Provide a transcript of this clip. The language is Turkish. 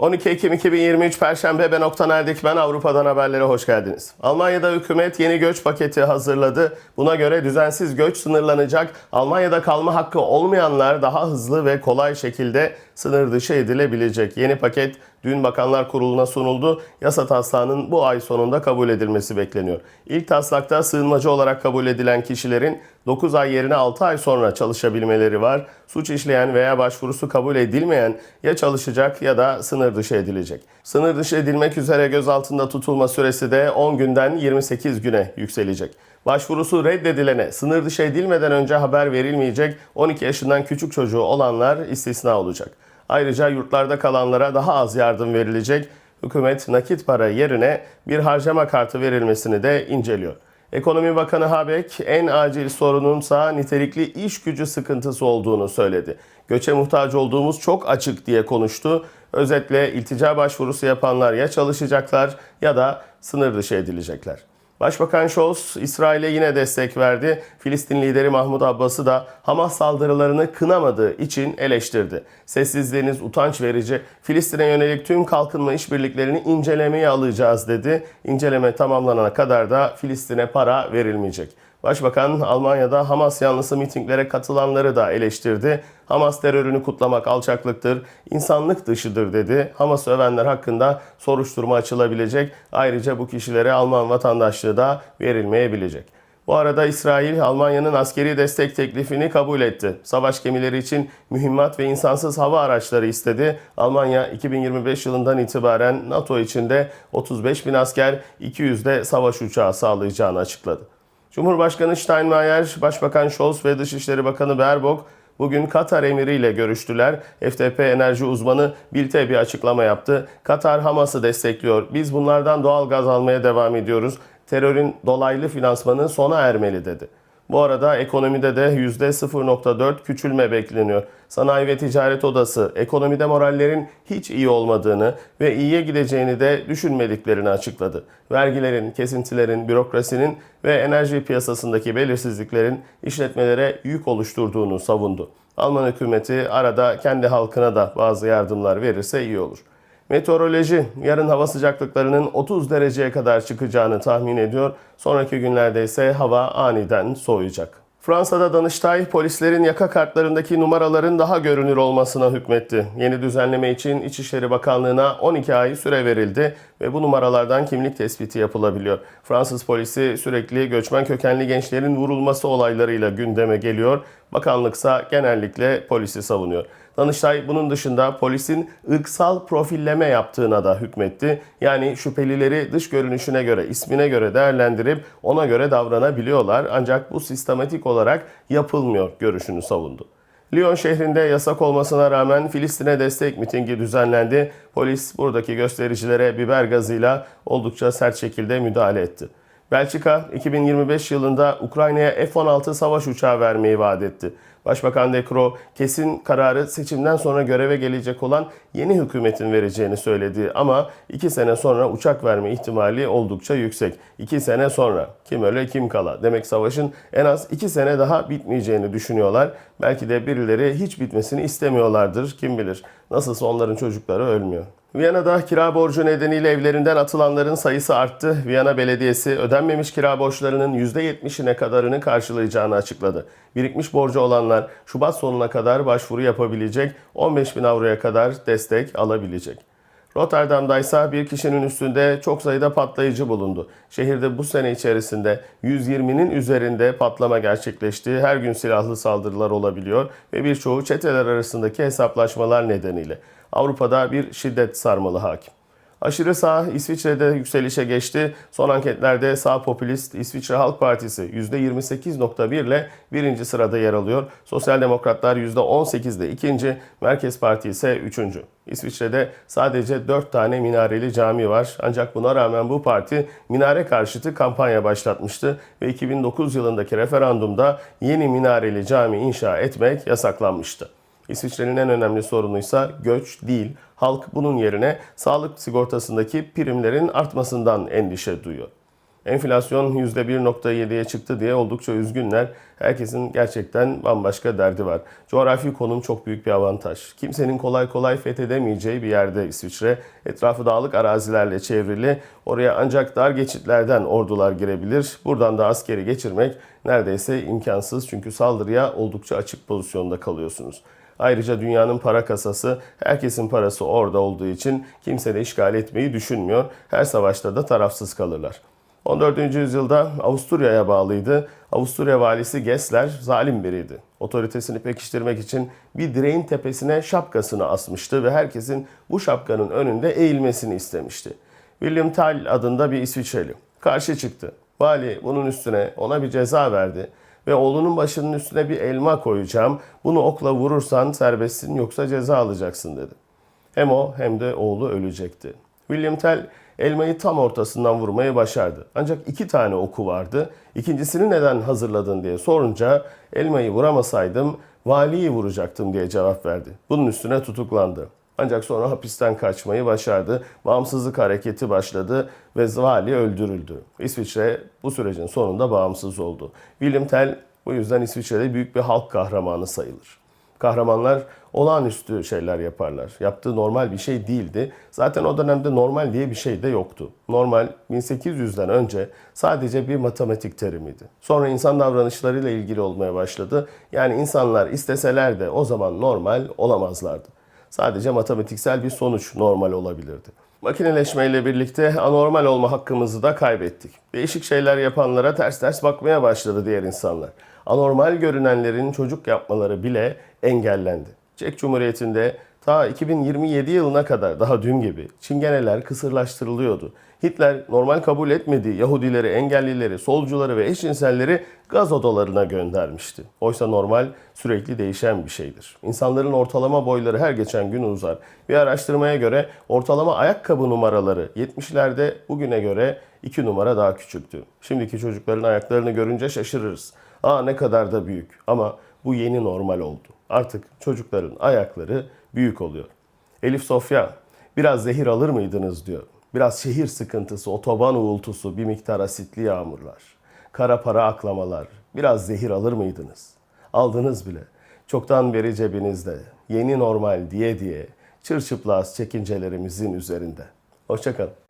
12 Ekim 2023 Perşembe ben Oktan Erdik. Ben Avrupa'dan haberlere hoş geldiniz. Almanya'da hükümet yeni göç paketi hazırladı. Buna göre düzensiz göç sınırlanacak. Almanya'da kalma hakkı olmayanlar daha hızlı ve kolay şekilde sınır dışı edilebilecek. Yeni paket dün Bakanlar Kurulu'na sunuldu. Yasa taslağının bu ay sonunda kabul edilmesi bekleniyor. İlk taslakta sığınmacı olarak kabul edilen kişilerin 9 ay yerine 6 ay sonra çalışabilmeleri var. Suç işleyen veya başvurusu kabul edilmeyen ya çalışacak ya da sınır dışı edilecek. Sınır dışı edilmek üzere gözaltında tutulma süresi de 10 günden 28 güne yükselecek. Başvurusu reddedilene sınır dışı edilmeden önce haber verilmeyecek 12 yaşından küçük çocuğu olanlar istisna olacak. Ayrıca yurtlarda kalanlara daha az yardım verilecek. Hükümet nakit para yerine bir harcama kartı verilmesini de inceliyor. Ekonomi Bakanı Habeck en acil sorununsa nitelikli iş gücü sıkıntısı olduğunu söyledi. Göçe muhtaç olduğumuz çok açık diye konuştu. Özetle iltica başvurusu yapanlar ya çalışacaklar ya da sınır dışı edilecekler. Başbakan Scholz, İsrail'e yine destek verdi. Filistin lideri Mahmut Abbas'ı da Hamas saldırılarını kınamadığı için eleştirdi. Sessizliğiniz utanç verici. Filistin'e yönelik tüm kalkınma işbirliklerini incelemeye alacağız dedi. İnceleme tamamlanana kadar da Filistin'e para verilmeyecek. Başbakan Almanya'da Hamas yanlısı mitinglere katılanları da eleştirdi. Hamas terörünü kutlamak alçaklıktır, insanlık dışıdır dedi. Hamas övenler hakkında soruşturma açılabilecek. Ayrıca bu kişilere Alman vatandaşlığı da verilmeyebilecek. Bu arada İsrail, Almanya'nın askeri destek teklifini kabul etti. Savaş gemileri için mühimmat ve insansız hava araçları istedi. Almanya 2025 yılından itibaren NATO içinde 35 bin asker, 200 de savaş uçağı sağlayacağını açıkladı. Cumhurbaşkanı Steinmeier, Başbakan Scholz ve Dışişleri Bakanı Baerbock bugün Katar emiri ile görüştüler. FTP enerji uzmanı Bilte bir açıklama yaptı. Katar Hamas'ı destekliyor. Biz bunlardan doğal gaz almaya devam ediyoruz. Terörün dolaylı finansmanı sona ermeli dedi. Bu arada ekonomide de %0.4 küçülme bekleniyor. Sanayi ve Ticaret Odası ekonomide morallerin hiç iyi olmadığını ve iyiye gideceğini de düşünmediklerini açıkladı. Vergilerin, kesintilerin, bürokrasinin ve enerji piyasasındaki belirsizliklerin işletmelere yük oluşturduğunu savundu. Alman hükümeti arada kendi halkına da bazı yardımlar verirse iyi olur. Meteoroloji yarın hava sıcaklıklarının 30 dereceye kadar çıkacağını tahmin ediyor. Sonraki günlerde ise hava aniden soğuyacak. Fransa'da Danıştay polislerin yaka kartlarındaki numaraların daha görünür olmasına hükmetti. Yeni düzenleme için İçişleri Bakanlığı'na 12 ay süre verildi ve bu numaralardan kimlik tespiti yapılabiliyor. Fransız polisi sürekli göçmen kökenli gençlerin vurulması olaylarıyla gündeme geliyor. Bakanlıksa genellikle polisi savunuyor. Danıştay bunun dışında polisin ırksal profilleme yaptığına da hükmetti. Yani şüphelileri dış görünüşüne göre, ismine göre değerlendirip ona göre davranabiliyorlar. Ancak bu sistematik olarak yapılmıyor görüşünü savundu. Lyon şehrinde yasak olmasına rağmen Filistin'e destek mitingi düzenlendi. Polis buradaki göstericilere biber gazıyla oldukça sert şekilde müdahale etti. Belçika 2025 yılında Ukrayna'ya F-16 savaş uçağı vermeyi vaat etti. Başbakan De Croo kesin kararı seçimden sonra göreve gelecek olan yeni hükümetin vereceğini söyledi ama 2 sene sonra uçak verme ihtimali oldukça yüksek. 2 sene sonra kim öyle kim kala. Demek savaşın en az 2 sene daha bitmeyeceğini düşünüyorlar. Belki de birileri hiç bitmesini istemiyorlardır kim bilir. Nasılsa onların çocukları ölmüyor. Viyana'da kira borcu nedeniyle evlerinden atılanların sayısı arttı. Viyana Belediyesi ödenmemiş kira borçlarının %70'ine kadarını karşılayacağını açıkladı. Birikmiş borcu olanlar Şubat sonuna kadar başvuru yapabilecek, 15 bin avroya kadar destek alabilecek. Rotterdam'da ise bir kişinin üstünde çok sayıda patlayıcı bulundu. Şehirde bu sene içerisinde 120'nin üzerinde patlama gerçekleşti. Her gün silahlı saldırılar olabiliyor ve birçoğu çeteler arasındaki hesaplaşmalar nedeniyle. Avrupa'da bir şiddet sarmalı hakim. Aşırı sağ İsviçre'de yükselişe geçti. Son anketlerde sağ popülist İsviçre Halk Partisi %28.1 ile birinci sırada yer alıyor. Sosyal Demokratlar %18'de ikinci, Merkez Parti ise üçüncü. İsviçre'de sadece 4 tane minareli cami var. Ancak buna rağmen bu parti minare karşıtı kampanya başlatmıştı ve 2009 yılındaki referandumda yeni minareli cami inşa etmek yasaklanmıştı. İsviçre'nin en önemli sorunuysa göç değil. Halk bunun yerine sağlık sigortasındaki primlerin artmasından endişe duyuyor. Enflasyon %1.7'ye çıktı diye oldukça üzgünler. Herkesin gerçekten bambaşka derdi var. Coğrafi konum çok büyük bir avantaj. Kimsenin kolay kolay fethedemeyeceği bir yerde İsviçre. Etrafı dağlık arazilerle çevrili. Oraya ancak dar geçitlerden ordular girebilir. Buradan da askeri geçirmek neredeyse imkansız. Çünkü saldırıya oldukça açık pozisyonda kalıyorsunuz. Ayrıca dünyanın para kasası, herkesin parası orada olduğu için kimse de işgal etmeyi düşünmüyor. Her savaşta da tarafsız kalırlar. 14. yüzyılda Avusturya'ya bağlıydı. Avusturya valisi Gessler zalim biriydi. Otoritesini pekiştirmek için bir direğin tepesine şapkasını asmıştı ve herkesin bu şapkanın önünde eğilmesini istemişti. William Tell adında bir İsviçreli karşı çıktı. Vali bunun üstüne ona bir ceza verdi ve oğlunun başının üstüne bir elma koyacağım. Bunu okla vurursan serbestsin yoksa ceza alacaksın dedi. Hem o hem de oğlu ölecekti. William Tell elmayı tam ortasından vurmayı başardı. Ancak iki tane oku vardı. İkincisini neden hazırladın diye sorunca elmayı vuramasaydım valiyi vuracaktım diye cevap verdi. Bunun üstüne tutuklandı. Ancak sonra hapisten kaçmayı başardı. Bağımsızlık hareketi başladı ve vali öldürüldü. İsviçre bu sürecin sonunda bağımsız oldu. William Tell bu yüzden İsviçre'de büyük bir halk kahramanı sayılır. Kahramanlar olağanüstü şeyler yaparlar. Yaptığı normal bir şey değildi. Zaten o dönemde normal diye bir şey de yoktu. Normal 1800'den önce sadece bir matematik terimiydi. Sonra insan davranışlarıyla ilgili olmaya başladı. Yani insanlar isteseler de o zaman normal olamazlardı. Sadece matematiksel bir sonuç normal olabilirdi. Makineleşmeyle birlikte anormal olma hakkımızı da kaybettik. Değişik şeyler yapanlara ters ters bakmaya başladı diğer insanlar. Anormal görünenlerin çocuk yapmaları bile engellendi. Çek Cumhuriyeti'nde ta 2027 yılına kadar daha dün gibi çingeneler kısırlaştırılıyordu. Hitler normal kabul etmediği Yahudileri, engellileri, solcuları ve eşcinselleri gaz odalarına göndermişti. Oysa normal sürekli değişen bir şeydir. İnsanların ortalama boyları her geçen gün uzar. Bir araştırmaya göre ortalama ayakkabı numaraları 70'lerde bugüne göre 2 numara daha küçüktü. Şimdiki çocukların ayaklarını görünce şaşırırız. Aa ne kadar da büyük ama bu yeni normal oldu. Artık çocukların ayakları büyük oluyor. Elif Sofya biraz zehir alır mıydınız diyor. Biraz şehir sıkıntısı, otoban uğultusu, bir miktar asitli yağmurlar, kara para aklamalar, biraz zehir alır mıydınız? Aldınız bile. Çoktan beri cebinizde, yeni normal diye diye çırçıplaz çekincelerimizin üzerinde. Hoşçakalın.